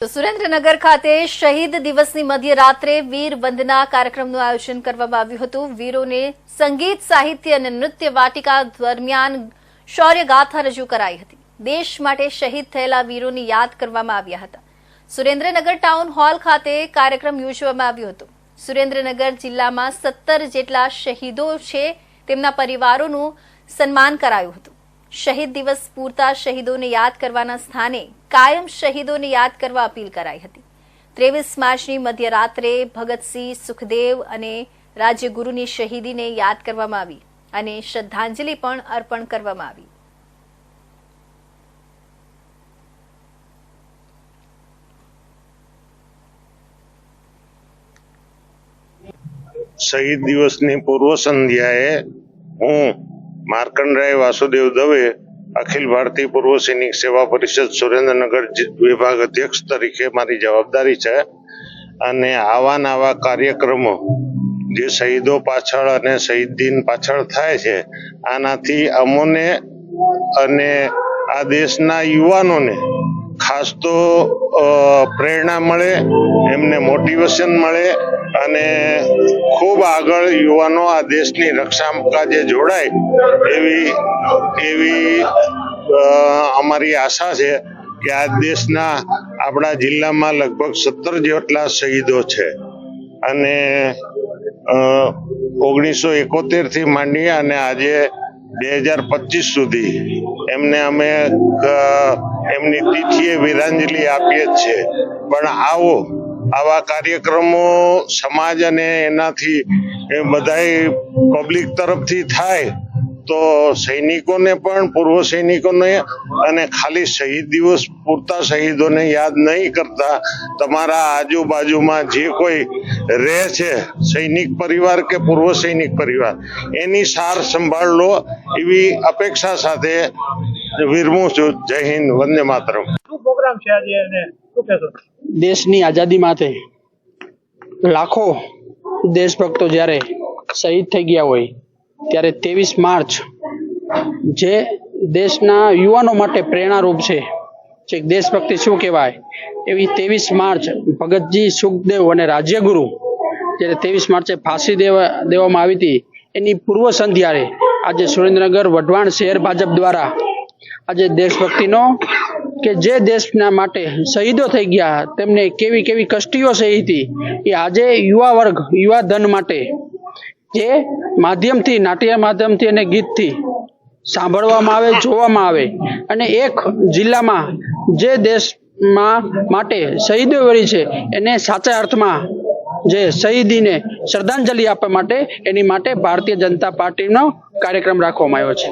સુરેન્દ્રનગર ખાતે શહીદ દિવસની મધ્યરાત્રે વીર વંદના કાર્યક્રમનું આયોજન કરવામાં આવ્યું હતું. વીરોને સંગીત, સાહિત્ય અને નૃત્ય વાટિકા દરમિયાન શૌર્યગાથા રજૂ કરાઈ હતી. દેશ માટે શહીદ થયેલા વીરોને યાદ કરવામાં આવ્યા હતા. સુરેન્દ્રનગર ટાઉન હોલ ખાતે કાર્યક્રમ યોજવામાં આવ્યો હતો. સુરેન્દ્રનગર જિલ્લામાં સત્તર જેટલા શહીદો છે તેમના પરિવારોનું સન્માન કરાયું હતું. શહીદ દિવસ પૂરતા શહીદોને યાદ કરવાના સ્થાને કાયમ શહીદોને યાદ કરવા અપીલ કરાઈ હતી. ત્રેવીસ માર્ચની મધ્યરાત્રે ભગતસિંહ, સુખદેવ અને રાજ્યગુરુની શહીદીને યાદ કરવામાં આવી અને શ્રદ્ધાંજલિ પણ અર્પણ કરવામાં આવી. શહીદ દિવસની પૂર્વ સંધ્યાએ હું માર્કંડરાય વાસુદેવ દવે અખિલ ભારતીય પૂર્વ સૈનિક સેવા પરિષદ સુરેન્દ્રનગર વિભાગ અધ્યક્ષ તરીકે મારી જવાબદારી છે અને આવા નવા કાર્યક્રમો જે શહીદો પાછળ અને શહીદ દિન પાછળ થાય છે, આનાથી અમોને અને આ દેશના યુવાનોને ખાસ તો પ્રેરણા મળે, એમને મોટિવેશન મળે અને ખૂબ આગળ યુવાનો આ દેશની રક્ષા કાજે જોડાય એવી એવી અમારી આશા છે કે આ દેશના આપણા જિલ્લામાં લગભગ સત્તર જેટલા શહીદો છે. અને ઓગણીસો એકોતેરથી માંડી અને આજે બે હજાર પચીસ સુધી એમને અમે એમની તિથિએ વિરાંજલિ આપીએ જ છે પણ આવો, આવા કાર્યક્રમો સમાજ અને એનાથી એ બધાય પબ્લિક તરફથી થાય તો સૈનિકોને પણ પૂર્વ સૈનિકોને અને ખાલી શહીદ દિવસ પૂરતા શહીદોને યાદ નહીં કરતા તમારા આજુબાજુમાં જે કોઈ રહે છે સૈનિક પરિવાર કે પૂર્વ સૈનિક પરિવાર એની સાર સંભાળ લો એવી અપેક્ષા સાથે વિરમું છું. જય હિન્દ વંદે માતરમ. શું પ્રોગ્રામ છે આજે અને શું કહેશો? દેશની આઝાદી માટે લાખો દેશભક્તો જ્યારે શહીદ થઈ ગયા હોય ત્યારે ત્રેવીસ માર્ચ, જે દેશના યુવાનો માટે પ્રેરણારૂપ છે. જે દેશભક્તિ શું કહેવાય? એવી ત્રેવીસ માર્ચ ભગતજી સુખદેવ અને રાજ્યગુરુ, જ્યારે ત્રેવીસ માર્ચે ફાંસી દેવા, દેવામાં આવી હતી. એની પૂર્વ સંધ્યારે આજે સુરેન્દ્રનગર વઢવાણ શહેર ભાજપ દ્વારા આજે દેશભક્તિનો કે જે દેશના માટે શહીદો થઈ ગયા, તેમને કેવી કેવી કષ્ટીઓ સહી હતી, એ આજે યુવા વર્ગ, યુવા ધન માટે જે માધ્યમથી, નાટ્ય માધ્યમથી અને ગીતથી સાંભળવામાં આવે, જોવામાં આવે. અને એક જિલ્લામાં જે દેશમાં માટે શહીદો વળી છે, એને સાચા અર્થમાં જે શહીદીને શ્રદ્ધાંજલિ આપવા માટે એની માટે ભારતીય જનતા પાર્ટીનો કાર્યક્રમ રાખવામાં આવ્યો છે.